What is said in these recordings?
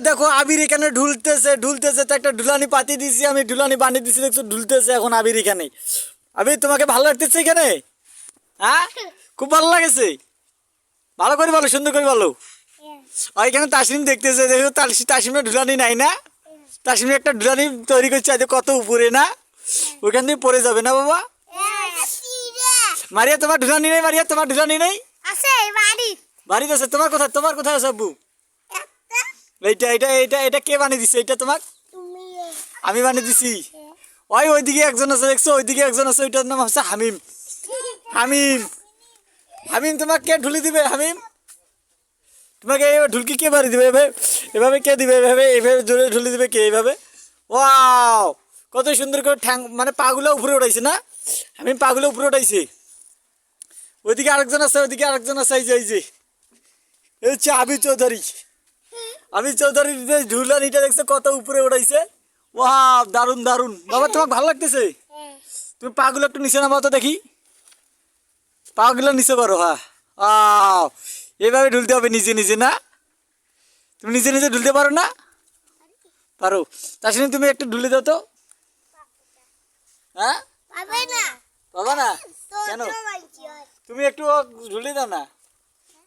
দেখো আবির এখানে ঢুলতেছে ঢুলতেছে তো একটা ঢুলানি পাতি দিছি আমি ঢুলানি বানিয়ে দিছি দেখছ ঢুলতেছে এখন আবির এখানে। আবির তোমাকে ভালো লাগতেছে এখানে? হ্যাঁ? খুব ভালো লাগেছে? ভালো করে বলো সুন্দর করে বলো। আর এখানে তাসিম দেখতেছে দেখো তাসিম তাসিমের ঢুলানি নাই না? তাসিমের একটা ঢুলানি তৈরি করছে আজ কত উপরে না? ওইখান দিয়ে পড়ে যাবে না বাবা? মারিয়া তোমার ঢুলানি নেই মারিয়া তোমার ঢুলানি নেই? আছে বাড়ি। বাড়িতে আছে তোমার কোথায় তোমার কোথায় আছে আব্বু? এইটা এটা এটা এটা কে বানিয়ে দিছে? এটা তোমার তুমি। আমি বানিয়ে দিছি। ওই ওইদিকে একজন আছে দেখছ? ওইদিকে একজন আছে ওইটার নাম হচ্ছে হামিম। হামিম। হামিম তোমাকে কে ঢুলি দিবে হামিম? তোমাকে এই ঢুলকি কে বাড়ি দিবে? এভাবে এভাবে কে দিবে? এভাবে এভাবে জোরে ঢুলি দিবে কে এইভাবে? ওয়াও! কত সুন্দর করে ঠ্যাং মানে পাগুলো উপরে উঠাইছে না? হামিম পাগুলো উপরে উঠাইছে। ওইদিকে আরেকজন আছে ওইদিকে আরেকজন আছে এই যে এই যে। এই হচ্ছে আবি চৌধুরী। আবি চৌধুরীর যে ঝুলানিটা দেখছ কত উপরে উঠাইছে ওয়াও দারুণ দারুণ বাবা তোমার ভালো লাগতেছে? তুমি পাগুলো একটু নিচে নামাও তো দেখি। পাগুলো নিচে করো হ্যাঁ। আও এভাবে ঢুলতে হবে নিজে নিজে না? তুমি নিজে নিজে ঢুলতে পারো না? পারো। তার সঙ্গে তুমি একটু ঢুলে দাও তো। হ্যাঁ? পাবে না। বাবা না? কেন? হয়। তুমি একটু ঢুলে দাও না।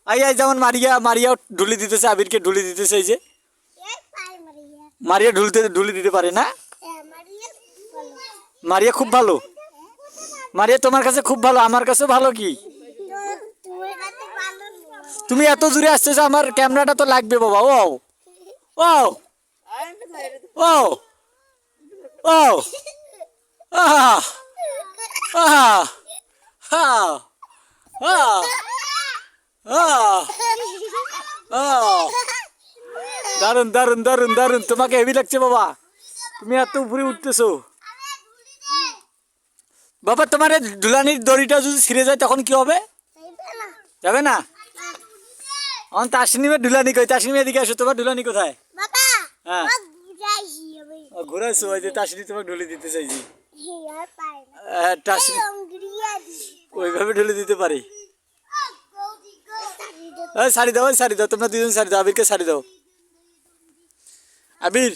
আই আই যেমন মারিয়া মারিয়া ঢুলি দিতেছে আবিরকে ঢুলে দিতেছে এই যে। মারিয়া। ঢুলতে ঢুলে দিতে পারে না? মারিয়া খুব ভালো। মারিয়া তোমার কাছে খুব ভালো আমার কাছে ভালো কি? তুমি এত জোরে আসতেছো আমার ক্যামেরাটা তো লাগবে বাবা ও ও ও ও আহা হা আহ আহ আহ দারুণ দারুণ দারুণ দারুণ তোমাকে হেভি লাগছে বাবা। তুমি এত উপরে উঠতেছো। বাবা তোমার এই দুলানির দড়িটা যদি ছিঁড়ে যায় তখন কি হবে? যাবে না? অন তাসনিমের দুলানি কই? তাসনিম এদিকে আসো তোমার দুলানি কোথায়? হ্যাঁ। ঘুরাইছো ওই যে তাসনি তোমাকে ঢুলে দিতে চাইছি। হে আর পাই না। আহ, তাসনি ওইভাবে ঢুলে দিতে পারি। এই দাও সারি দাও তোমরা দুজন সারি দাও আবিরকে সারি দাও। আবির